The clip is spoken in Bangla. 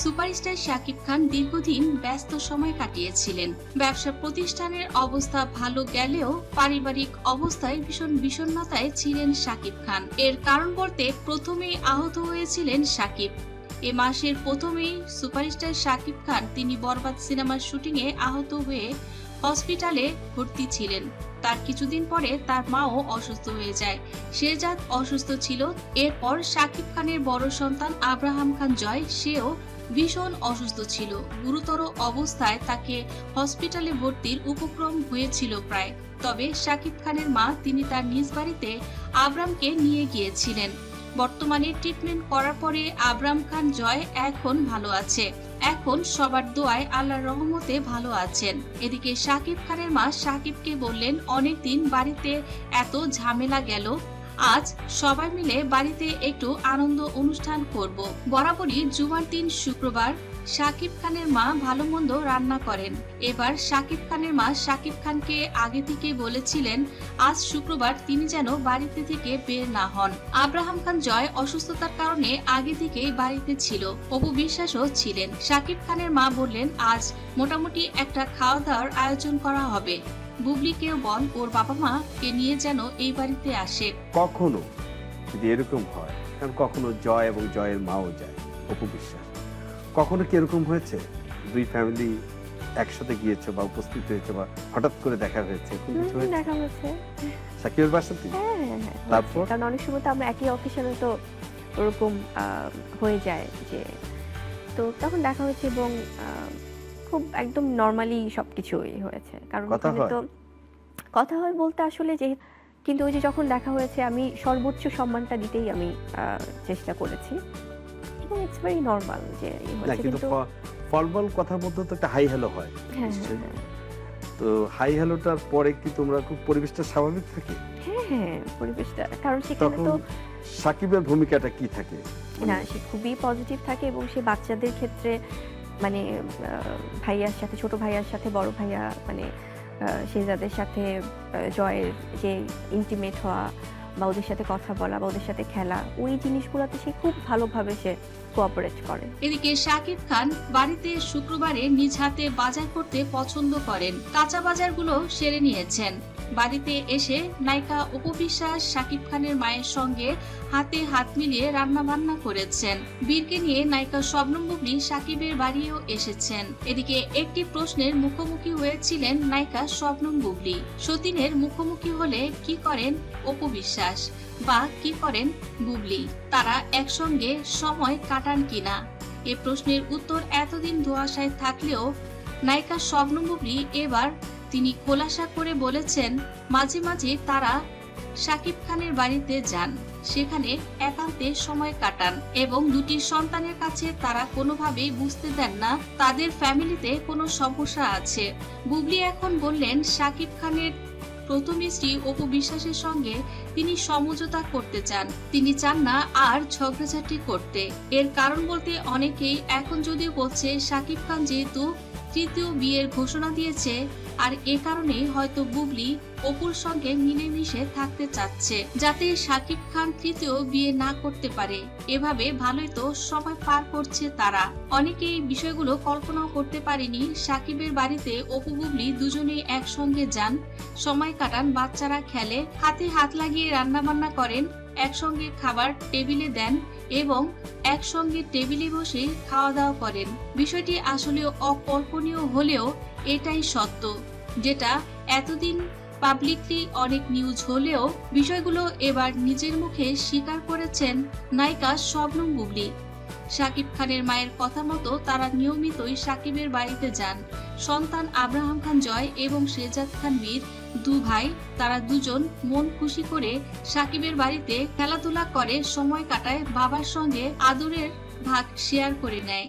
সুপারস্টার শাকিব খান দীর্ঘদিন ব্যস্ত সময় কাটিয়েছিলেন। ব্যবসা প্রতিষ্ঠানের অবস্থা ভালো গেলেও পারিবারিক অবস্থায় ভীষণ বিষণ্ণতায় ছিলেন শাকিব খান। এর কারণ বলতে প্রথমেই আহত হয়েছিলেন শাকিব। এ মাসের প্রথমেই সুপারস্টার শাকিব খান তিনি বরবাদ সিনেমার শুটিংয়ে আহত হয়ে হসপিটালে ভর্তি ছিলেন। তার কিছুদিন পরে তার মাও অসুস্থ হয়ে যায়। সে শেরজাদ অসুস্থ ছিল। এরপর শাকিব খানের বড় সন্তান আব্রাহাম খান জয়, সেও ভীষণ অসুস্থ ছিল। গুরুতর অবস্থায় তাকে হসপিটালে ভর্তির উপক্রম হয়েছিল প্রায়। তবে শাকিব খানের মা তিনি তার নিজ বাড়িতে আব্রামকে নিয়ে গিয়েছিলেন। বর্তমানে ট্রিটমেন্ট করার পরে আব্রাম খান জয় এখন ভালো আছে। এখন সবার দোয়ায় আল্লাহর রহমতে ভালো আছেন। এদিকে শাকিব খানের মা শাকিবকে বললেন, অনেকদিন বাড়িতে এত ঝামেলা গেল আজ সবাই মিলে বাড়িতে একটু আনন্দ অনুষ্ঠান করব। বরাবরই জুমার দিন শুক্রবার শাকিব খানের মা ভালো মন্দ রান্না করেন। এবার শাকিব খানের মা শাকিব খানকে আগে থেকে বলেছিলেন, আজ শুক্রবার তিনি যেন বাড়িতে থেকে বের না হন। আব্রাহাম খান জয় অসুস্থতার কারণে আগে থেকেই বাড়িতে ছিল, অপু বিশ্বাসও ছিলেন। শাকিব খানের মা বললেন, আজ মোটামুটি একটা খাওয়া দাওয়ার আয়োজন করা হবে। বুবলিকেও বল ওর বাবা মা কে নিয়ে যেন এই বাড়িতে আসে। কখনো যদি এরকম হয় কারণ কখনো জয় এবং জয়ের মাও যায় অপু বিশ্বাস। কখনো কি এরকম হয়েছে? দুই ফ্যামিলি একসাথে গিয়েছে বা উপস্থিত হয়েছে বা হঠাৎ করে দেখা হয়েছে এরকম কিছু হয়েছে? দেখা হয়েছে। সাকিবের বাসাতে হ্যাঁ হ্যাঁ হ্যাঁ তারপর? কারণ অনেক সময় তো আমরা একই অকেশনে তো ওরকম হয়ে যায় যে তো তখন দেখা হয়েছে এবং খুব একদম নর্মালি সবকিছুই হয়েছে। কারণ ওখানে তো কথা হয় বলতে আসলে যে কিন্তু ওই যে যখন দেখা হয়েছে আমি সর্বোচ্চ সম্মানটা দিতেই আমি চেষ্টা করেছি। এবং ইটস ভেরি নর্মাল যে কিন্তু ফলবল কথার মধ্যে তো একটা হাই হ্যালো হয় হ্যাঁ হ্যাঁ তো হাই হ্যালোটার পরে কি তোমরা খুব পরিবেশটা স্বাভাবিক থাকে? হ্যাঁ হ্যাঁ পরিবেশটা। কারণ সেখানে তো সাকিবের ভূমিকাটা কি থাকে? না সে খুবই পজিটিভ থাকে এবং সে বাচ্চাদের ক্ষেত্রে মানে ভাইয়ার সাথে, ছোট ভাইয়ার সাথে, বড় ভাইয়া মানে সেজাদের সাথে জয়ের যে ইন্টিমেট হওয়া বা ওদের সাথে কথা বলা বা ওদের সাথে খেলা, ওই জিনিসগুলোতে সে খুব ভালোভাবে সে কোঅপারেট করে। এদিকে শাকিব খান বাড়িতে শুক্রবারে নিজ হাতে বাজার করতে পছন্দ করেন। কাঁচা বাজারগুলো সেরে নিয়েছেন। বাড়িতে এসে নায়িকা উপবিশ্বাস শাকিব খানের মায়ের সঙ্গে হাতে হাত মিলিয়ে রান্না বান্না করেছেন। বীরকে নিয়ে নায়িকা শবনম বুবলি সাকিবের বাড়িও এসেছেন। এদিকে একটি প্রশ্নের মুখোমুখি হয়েছিলেন নায়িকা শবনম বুবলি। সতীনের মুখোমুখি হলে কি করেন অপু বিশ্বাস বা কি করেন বুবলি? তারা একসঙ্গে সময় কাটান কিনা? এ প্রশ্নের উত্তর এতদিন ধোয়াশায় থাকলেও নায়িকা স্বপ্ন বুবলি এবার তিনি খোলাসা করে বলেছেন, মাঝে মাঝে তারা শাকিব খানের বাড়িতে যান। সেখানে একান্তে সময় কাটান এবং দুটি সন্তানের কাছে তারা কোনোভাবেই বুঝতে দেন না, তাদের ফ্যামিলিতে কোনো সমস্যা আছে। বুবলি এখন বললেন শাকিব খানের প্রথম স্ত্রী অপু বিশ্বাসের সঙ্গে তিনি সমঝোতা করতে চান। তিনি চান না আর ঝগড়াঝাটি করতে। এর কারণ বলতে অনেকেই এখন যদিও বলছে, সাকিব খান যেহেতু তৃতীয় বিয়ের ঘোষণা দিয়েছে, আর এ কারণেই হয়তো বুবলি অপুর সঙ্গে মিলেমিশে থাকতে চাচ্ছে, যাতে শাকিব খান তৃতীয় বিয়ে না করতে পারে। এভাবে ভালোই তো সময় পার করছে তারা। অনেকেই বিষয়গুলো কল্পনাও করতে পারেনি সাকিবের বাড়িতে অপু, বুবলি দুজনেই একসঙ্গে যান, সময় কাটান, বাচ্চারা খেলে, হাতে হাত লাগিয়ে রান্না বান্না করেন, একসঙ্গে খাবার টেবিলে দেন এবং একসঙ্গে টেবিলে বসে খাওয়া দাওয়া করেন। বিষয়টি আসলে অকল্পনীয় হলেও এটাই সত্য, যেটা এতদিন পাবলিকলি অনেক নিউজ হলেও বিষয়গুলো এবার নিজের মুখে স্বীকার করেছেন নায়িকা শবনম বুবলি। শাকিব খানের মায়ের কথা মতো তারা নিয়মিতই সাকিবের বাড়িতে যান। সন্তান আব্রাহাম খান জয় এবং শেজাদ খান মীর, দু ভাই, তারা দুজন মন খুশি করে সাকিবের বাড়িতে খেলাধুলা করে, সময় কাটায়, বাবার সঙ্গে আদরের ভাগ শেয়ার করে নেয়।